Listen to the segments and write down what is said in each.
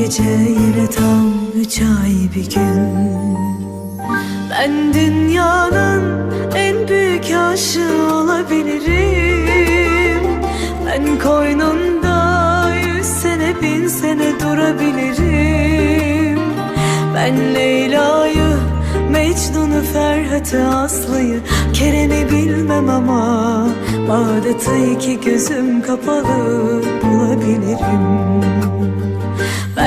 gece yine tam üç ay bir gün. Ben dünyanın en büyük aşığı olabilirim. Ben koynunda yüz sene bin sene durabilirim. Ben Leyla'yı Mecnun'u Ferhat'ı Aslı'yı Kerem'i bilmem ama Bağdat'ı iki gözüm kapalı bulabilirim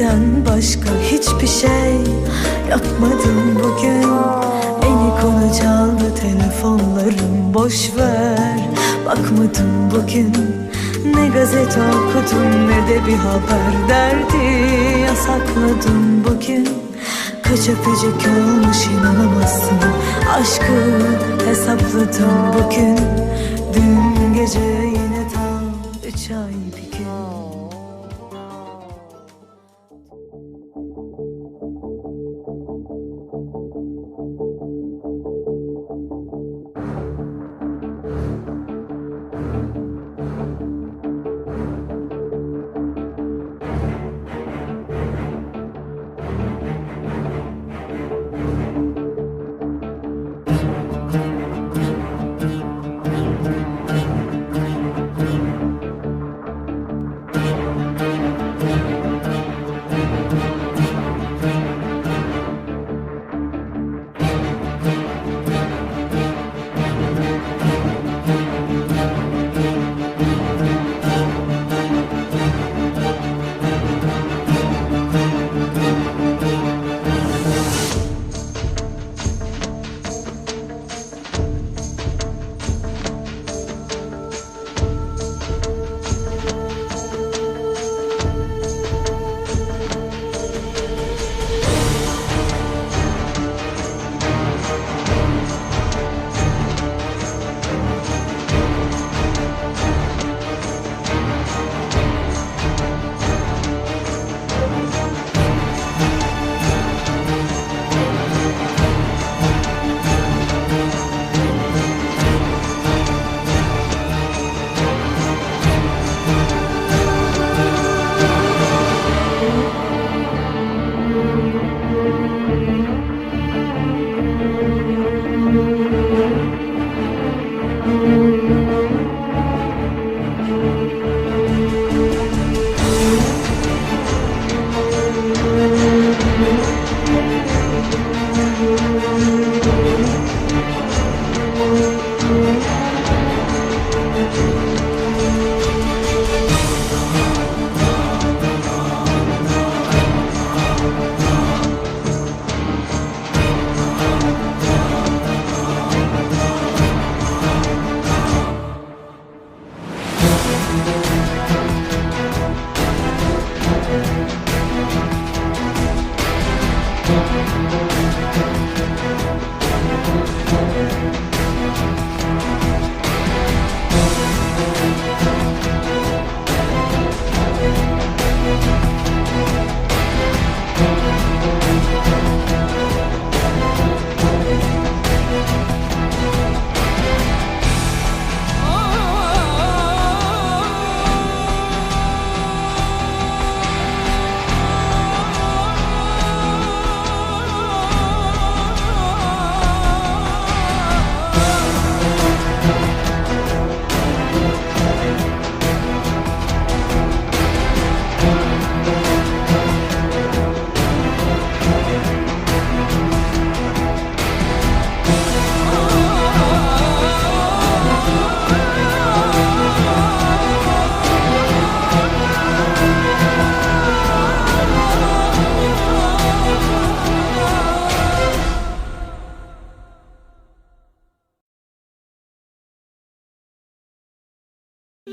sevmekten başka hiçbir şey yapmadım bugün. Beni konu çaldı telefonlarım boş ver. Bakmadım bugün Ne gazete okudum ne de bir haber derdi. Yasakladım bugün. Kaç öpücük olmuş inanamazsın. Aşkı hesapladım bugün. Dün gece yine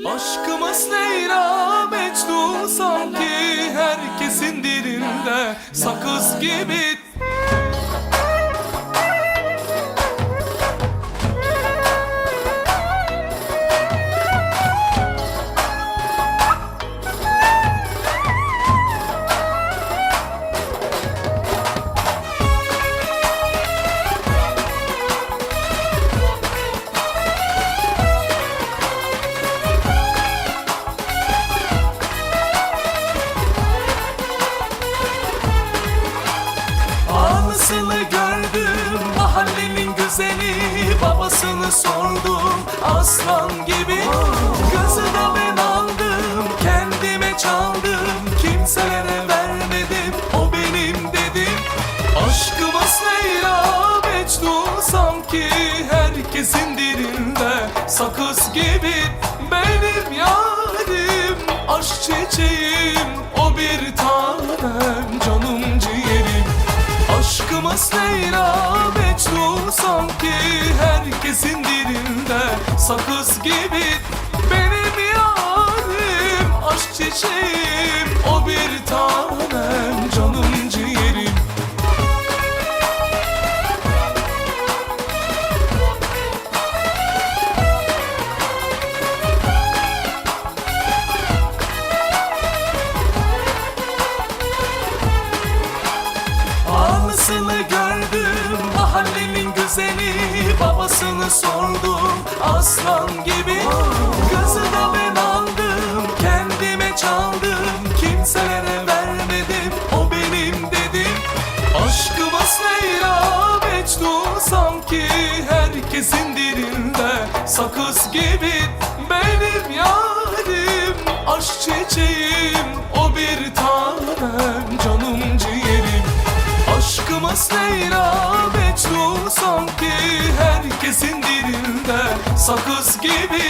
Aşkımız Leyla Mecnun sanki herkesin dilinde. Sakız gibi Sordum aslan gibi. Kızı da ben aldım kendime çaldım. Kimselere vermedim o benim dedim. Aşkımız Leyla Mecnun sanki herkesin dilinde. Sakız gibi benim yarim Aşk çiçeğim o bir tanem Leyla Mecnun sanki herkesin dilinde. Sakız gibi benim yarim Aşk çiçeğim. O bir tanem canım güzeli Babasını sordum aslan gibi. Kızı da ben aldım kendime çaldım. Kimselere vermedim o benim dedim. Aşkımız Leyla Mecnun sanki herkesin dilinde Sakız gibi Sakız gibi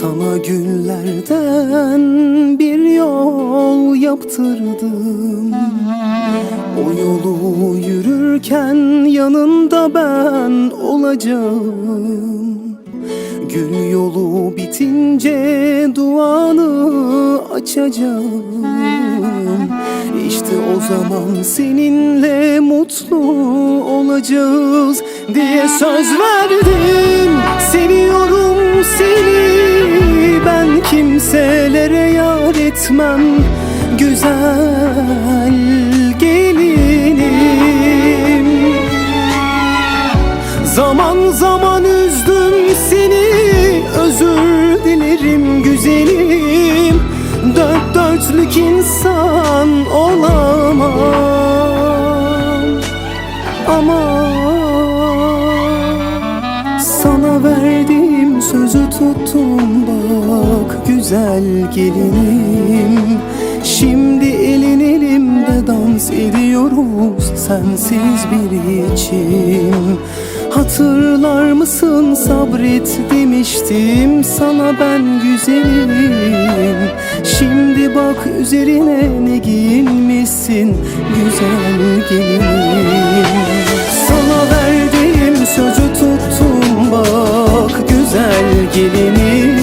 Sana güllerden bir yol yaptırdım. O yolu yürürken yanında ben olacağım. Gül yolu bitince duanı açacağım. İşte o zaman seninle mutlu olacağız diye söz verdim. Seviyorum seni ben kimselere yar etmem. Güzel gelinim. Zaman zaman üzdüm seni. Özür dilerim güzelim. Dört dörtlük insan olamam. Ama sana verdiğim sözü tuttum bak çok güzel gelinim. Şimdi elin elimde dans ediyoruz sensiz bir için. Hatırlar mısın sabret demiştim sana ben güzelim. Şimdi bak üzerine ne giyinmişsin güzel gelinim. Sana verdiğim sözü tuttum bak güzel gelinim.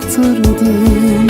kaptırdın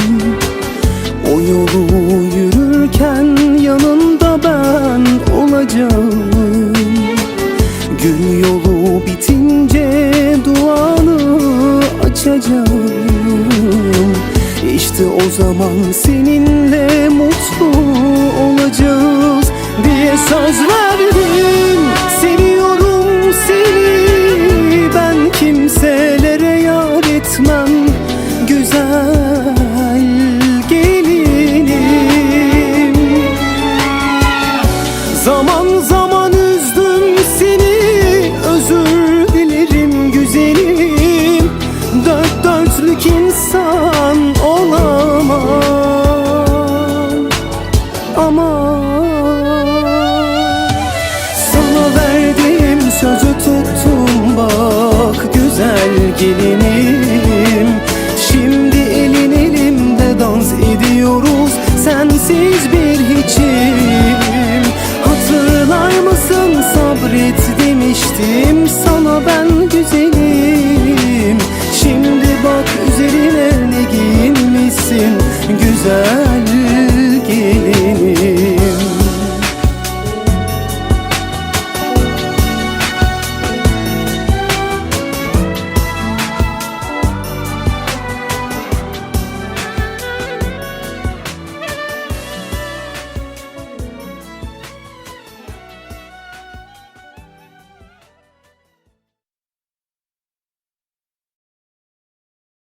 gelinim. Şimdi elin elimde dans ediyoruz. Sensiz bir hiçim. Hatırlar mısın? Sabret demiştim. Sana ben güzelim. Şimdi bak üzerine ne giyinmişsin. Güzel gelinim.